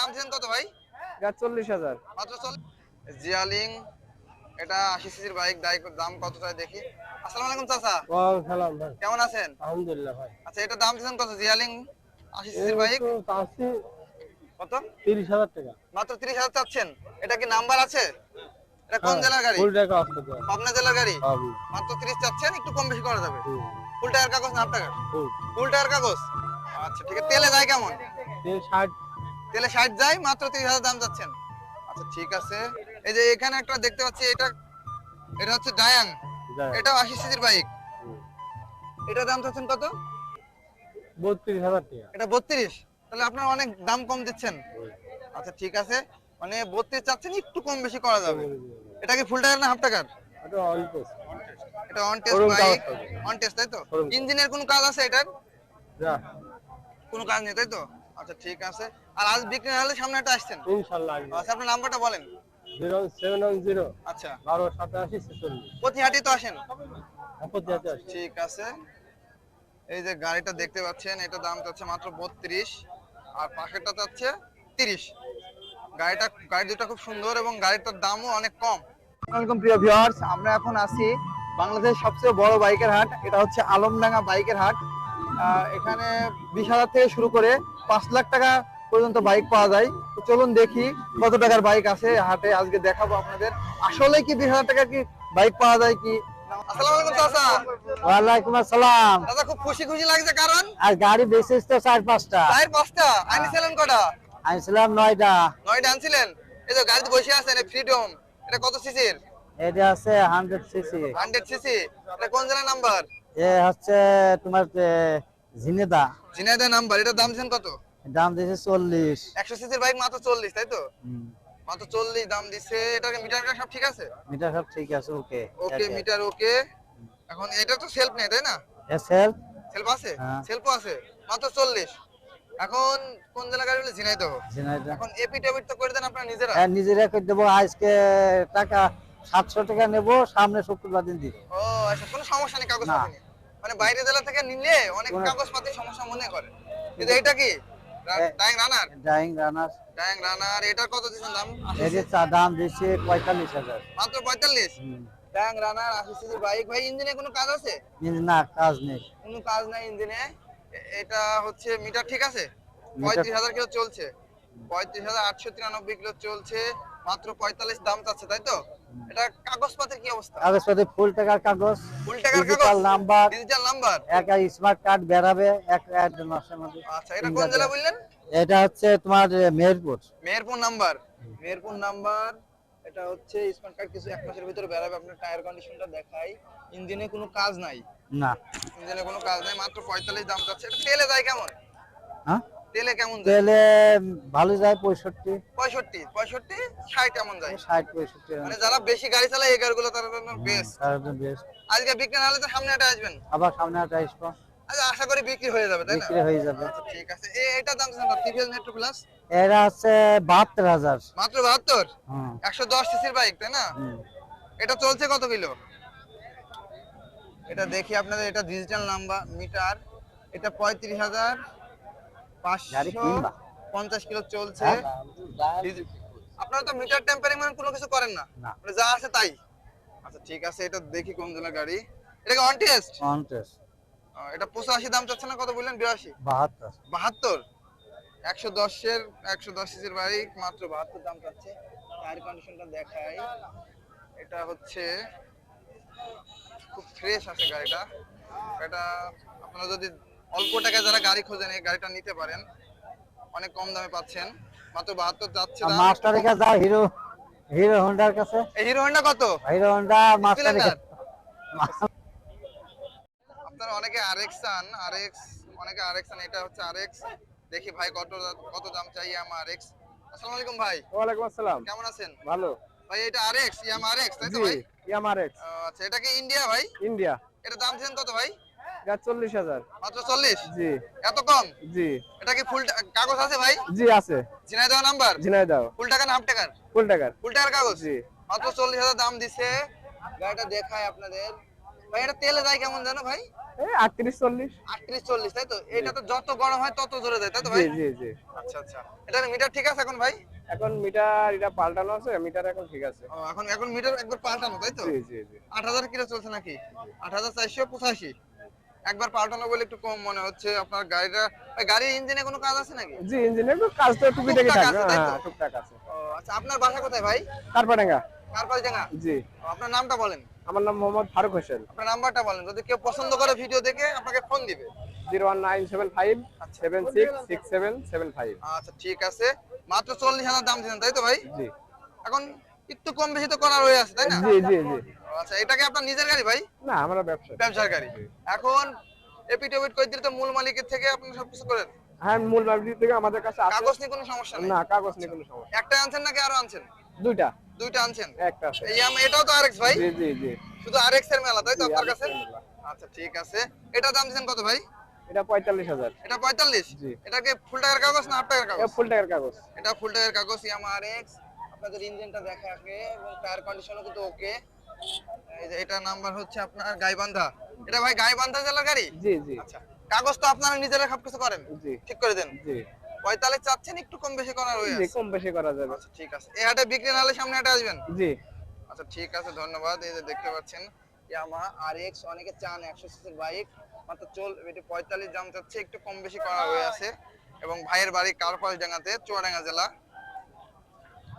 দাম দিচ্ছেন কত ভাই? এটা চল্লিশ হাজার। মাত্র চল্লিশ জিয়ালিং এটা আশি সিসির বাইক দাম কত চাই দেখি। আসসালামু আলাইকুম চাচা। সালাম ভাই। কেমন আছেন? আলহামদুলিল্লাহ ভাই। আচ্ছা এটা দাম দিচ্ছেন কত? জিয়ালিং আশি সিসির বাইক। কত? তিরিশ হাজার টাকা। মাত্র তিরিশ হাজার চাচ্ছেন। এটা কি নাম্বার আছে? এটা কোন জেলার গাড়ি? পাবনা জেলার গাড়ি? মাত্র তিরিশ চাচ্ছেন একটু কম বেশি করা যাবে। ফুল টায়ার কাগজ না হাফ টাকার ফুল টায়ার কাগজ? আচ্ছা ঠিক আছে। তেলে যায় কেমন? তিন ষাট তেলে ষাট যায় মাত্র তিরিশ হাজার দাম যাচ্ছেন। আচ্ছা ঠিক আছে। এই যে এখানে একটা দেখতে পাচ্ছি এটা এটা হচ্ছে ডায়াং এটাও আশি সিসির বাইক। এটা দাম চাচ্ছেন কত? বত্রিশ হাজার টাকা। এটা বত্রিশ। তাহলে আপনারা অনেক দাম কম দিচ্ছেন। আচ্ছা ঠিক আছে। মানে বত্রিশ চাচ্ছেন একটু কম বেশি করা যাবে। এটা কি ফুল টায়ার না হাফ টাকার এটা on test bike on test তাই তো? ইঞ্জিনের কোনো কাজ আছে এটার? কোনো কাজ নেই তাই তো? আচ্ছা ঠিক আছে। আর আজ বিক্রি হলে সামনে একটা আসছেন। ইনশাল্লাহ আসবে। আচ্ছা আপনার নাম্বারটা বলেন। জিরো সেভেন ওয়ান জিরো আচ্ছা। বারো সাতাশি ছেচল্লিশ। প্রতিহাটি তো আসেন? আপত্তি আছে আসবে ঠিক আছে। এই যে গাড়িটা দেখতে পাচ্ছেন এটা দাম চাচ্ছে মাত্র বত্রিশ আর পাশেরটা চাচ্ছে তিরিশ। গাড়িটা গাড়ি দুটো খুব সুন্দর এবং গাড়িটার দামও অনেক কম। আসসালামাইকুম প্রিয় ভিউয়ার্স আমরা এখন আছি বাংলাদেশের সবচেয়ে বড় বাইকের হাট। এটা হচ্ছে আলমডাঙ্গা বাইকের হাট। আহ, এখানে বিশ হাজার থেকে শুরু করে পাঁচ লাখ টাকা পর্যন্ত বাইক পাওয়া যায়। তো চলুন দেখি কত টাকার বাইক আছে হাটে আজকে দেখাবো আপনাদের। আসলে কি বিশ হাজার টাকা কি বাইক পাওয়া যায় কি? আসসালামু আলাইকুম চাচা। ওয়ালাইকুম আসসালাম। দাদা খুব খুশি খুশি লাগছে কারণ? আর গাড়ি বেশিস তো চার পাঁচটা। চায়ের পাঁচটা? আনিছিলেন কটা? আনছিলাম নয়টা। নয়টা আনছিলেন? এই তো গাড়িতে বসে আছেন ফ্রিডম এটা কত সিসির এটা আছে সিসি হান্ড্রেড সিসি এটা কোন নাম্বার এ হচ্ছে তোমার ঝিনেদা ঝিনাইদহ নাম্বার এটা দাম কত? দাম দিয়েছে চল্লিশ। একশো সিসির বাইক মাত্র চল্লিশ তাই তো? মাত্র চল্লিশ দাম দিচ্ছে এটাকে মিটার সব ঠিক আছে? মিটার সব ঠিক আছে ওকে। ওকে মিটার ওকে। এখন এটা তো সেলফ নেই তাই না? এসএল সেলফ আছে? হ্যাঁ। সেলফও আছে। মাত্র চল্লিশ। এখন কোন জেলা গাড়ি ঝিনাইদহ? ঝিনাইদা এখন এপি টেবিট তো করে দেন আপনারা নিজেরা। হ্যাঁ নিজেরা করে দেবো। আজকে টাকা সাতশো টাকা নেব সামনে শুক্রবার দিন দিব। ও আচ্ছা কোনো সমস্যা নেই কাগজ। মানে বাইরে জেলা থেকে নিলে অনেক কাগজ পাতি সমস্যা মনে করে। কিন্তু এটা কি? Dying runner drying runner dying runner এটার কত দিচ্ছেন দাম? এটির চা দাম দিচ্ছে পঁয়তাল্লিশ মাত্র পঁয়তাল্লিশ? ডাইং রানার আশি বাইক ভাই ইঞ্জিনে কোনো কাজ আছে? না কাজ নেই। কোনো কাজ নাই ইঞ্জিনে। এটা হচ্ছে মিটার ঠিক আছে? পঁয়ত্রিশ হাজার কিলো চলছে। পঁয়ত্রিশ হাজার আটশো তিরানব্বই কিলো চলছে। মাত্র পঁয়তাল্লিশ দাম চাচ্ছে তাই তো? এটা কাগজপাতির কি অবস্থা? কাগজপাতি ফুল টাকার কাগজ ফুল টাকার কাগজ? নাম্বার ডিজিটাল নাম্বার এক স্মার্ট কার্ড বেরাবে এক এক মাসের মধ্যে। আচ্ছা এটা কোন জেলা বললেন? এটা হচ্ছে তোমার মেহেরপুর। মেহেরপুর নাম্বার। মেহেরপুর নাম্বার এটা হচ্ছে স্মার্ট কার্ড কিছু এক মাসের ভিতরে বেরাবে আপনার টায়ার কন্ডিশনটা দেখাই। ইঞ্জিনে কোনো কাজ নাই। না। ইঞ্জিনে কোনো কাজ নাই মাত্র পঁয়তাল্লিশ দাম যাচ্ছে। এটা তেলে যায় কেমন? হ্যাঁ? তেলে কেমন যায়? তেলে ভালো যায় পঁয়ষট্টি। পঁয়ষট্টি? পঁয়ষট্টি? ষাট এমন যায়? ষাট পঁয়ষট্টি মানে যারা বেশি গাড়ি চালায় এই গাড়িগুলো তারা বেস্ট তার বেস্ট আজকে বিক্রি না হলে তো সামনে একটা আসবেন। আবার সামনে একটা আসব। আচ্ছা আশা করি বিক্রি হয়ে যাবে তাই না? বিক্রি হয়ে যাবে। আচ্ছা ঠিক আছে। এ এটার দাম টিভিএস মেট্রো প্লাস এরা বাহাত্তর হাজার। মাত্র বাহাত্তর? হুম। একশো দশ সিসির বাইক তাই না? এটা চলছে কত কিলো? এটা দেখি আপনাদের এটা ডিজিটাল নাম্বার মিটার এটা পঁয়ত্রিশ হাজার? পঞ্চাশ কিলো চলছে। হ্যাঁ? আপনারা তো মিটার টেম্পারিং মানে কোনো কিছু করেন না। মানে যা আছে তাই। আচ্ছা ঠিক আছে এটা দেখি কোন জনের গাড়ি। এটা কি অন টেস্ট পঞ্চাশ এটা পঁচাশি দাম চাচ্ছে না কত বললেন? বিরাশি। বাহাত্তর। বাহাত্তর? একশো দশের একশো দশ সিসির বাইক মাত্র বাহাত্তর দাম চাচ্ছে। টায়ার কন্ডিশনটা দেখাই। এটা হচ্ছে খুব ফ্রেশ আছে গাড়িটা। এটা আপনারা যদি অল্প টাকায় যারা গাড়ি খোঁজেন এই গাড়িটা নিতে পারেন। অনেক কম দামে পাচ্ছেন। মাত্র বাহাত্তর যাচ্ছে দাম। মাস্টারের কাছে যাও হিরো হিরো হোন্ডার কাছে। এই হিরো হন্ডা কত? হিরো হোন্ডা মাস্টারের? কাছে। আপনারা অনেকে আরএক্স চান। আরএক্স অনেকে আরএক্স চান এটা হচ্ছে আরএক্স দেখি ভাই কত কত দাম চাই আমার আরএক্স আসসালামু আলাইকুম ভাই। ওয়ালাইকুম আসসালাম। কেমন আছেন? ভালো। ভাই এটা আরএক্স ইয়ামা আরএক্স তাই তো ভাই? ইয়ামারেক্স ও, আচ্ছা এটা কি ইন্ডিয়া ভাই? ইন্ডিয়া এটা দাম দিচ্ছেন কত ভাই? এটা চল্লিশ হাজার। মাত্র চল্লিশ? জি। এত কম? জি। এটা কি ফুল কাগজ আছে ভাই? জি আছে। ঝিনাইদহ নাম্বার? ঝিনাইদাও ফুল টাকা না হাফ টাকার? ফুল টাকার ফুল টাকার কাগজ? জি। মাত্র চল্লিশ হাজার দাম দিছে। গাড়িটা দেখায় আপনাদের। ভাই এটা তেলে যায় কেমন জানো ভাই? এই আটত্রিশ চল্লিশ। আটত্রিশ চল্লিশ তাই তো? এটা তো যত গরম হয় তত জোরে যায় তাই তো ভাই? জি জি আচ্ছা আচ্ছা। এটার মিটার ঠিক আছে এখন ভাই? এখন মিটার এটা পাল্টানো আছে মিটার এখন ঠিক আছে। এখন এখন মিটার একবার পাল্টানো তাই তো? জি জি জি। আট হাজার কিলো চলছে নাকি? আট হাজার চারশো পঁচাশি। একবার পাল্টানো বলে একটু কম মনে হচ্ছে আপনার গাড়িটা গাড়ির ইঞ্জিনে কোনো কাজ আছে নাকি? জি ইঞ্জিনের কাজ তো টুকিটাকি তাই তো? হ্যাঁ টুকটাক আছে। ও আচ্ছা আপনার বাসা কোথায় ভাই? কারপাডাঙ্গা। কারপালডাঙ্গা? জি। আপনার নামটা বলেন। আমার নাম মোহাম্মদ ফারুক হোসেন। আপনার নাম্বারটা বলেন যদি কেউ পছন্দ করে ভিডিও দেখে আপনাকে ফোন দিবে। Zero one nine seven five seven six six seven seven five. আচ্ছা ঠিক আছে। মাত্র চল্লিশ হাজার দাম দিলেন তাই তো ভাই? জি। এখন একটু কম বেশি তো করার হয়ে আছে তাই না? জি জি জি। আচ্ছা এটা কি আপনার নিজের গাড়ি ভাই? না আমরা ব্যবসা ব্যবসার গাড়ি। এখন এপিটেবিট করে দিলে তো মূল মালিকের থেকে আপনি সবকিছু করেন? হ্যাঁ মূল ব্যবসায়ী থেকে আমাদের কাছে আছে। কাগজ নিয়ে কোনো সমস্যা নেই? না কাগজ নেই কোনো সমস্যা একটা আনছেন নাকি আরও আনছেন? দুইটা। দুইটা আনছেন? একটা আছে। এই আম- এটাও তো আরএক্স ভাই? জি জি জি। শুধু আরএক্স এর মেলা তাই তো আপনার কাছে? আচ্ছা ঠিক আছে। এটা দাম দিচ্ছেন কত ভাই? এটা পঁয়তাল্লিশ হাজার। এটা পঁয়তাল্লিশ? জি। এটা কি ফুল টাকার কাগজ না হাফ টাকার কাগজ? ফুল টাকার কাগজ। এটা ফুল টায়ার কাগজ ইয়ামা আরএক্স। আপনাদের ইঞ্জিনটা দেখা আগে এবং টায়ার কন্ডিশনও কিন্তু ওকে। এটা নাম্বার হচ্ছে আপনার গাইবান্ধা। এটা ভাই গাইবান্ধা জেলার গাড়ি? জি জি। আচ্ছা কাগজ তো আপনারা নিজেরা সবকিছু করেন। জি। ঠিক করে দেন। জি। পঁয়তাল্লিশ চাচ্ছেন একটু কম বেশি করার হয়ে জি কম বেশি করা যাবে। আচ্ছা ঠিক আছে। এই হাটে বিক্রি না হলে সামনে হাটে আসবেন? জি। আচ্ছা ঠিক আছে ধন্যবাদ। এই যে দেখতে পাচ্ছেন ইয়ামা আর এক্স অনেকে চান একশো সিসির বাইক মাত্র চল এটি পঁয়তাল্লিশ দাম চাচ্ছে একটু কম বেশি করা হয়ে আছে। এবং ভাইয়ের বাড়ি কারপাল ডাঙ্গাতে চুয়াডাঙ্গা জেলা।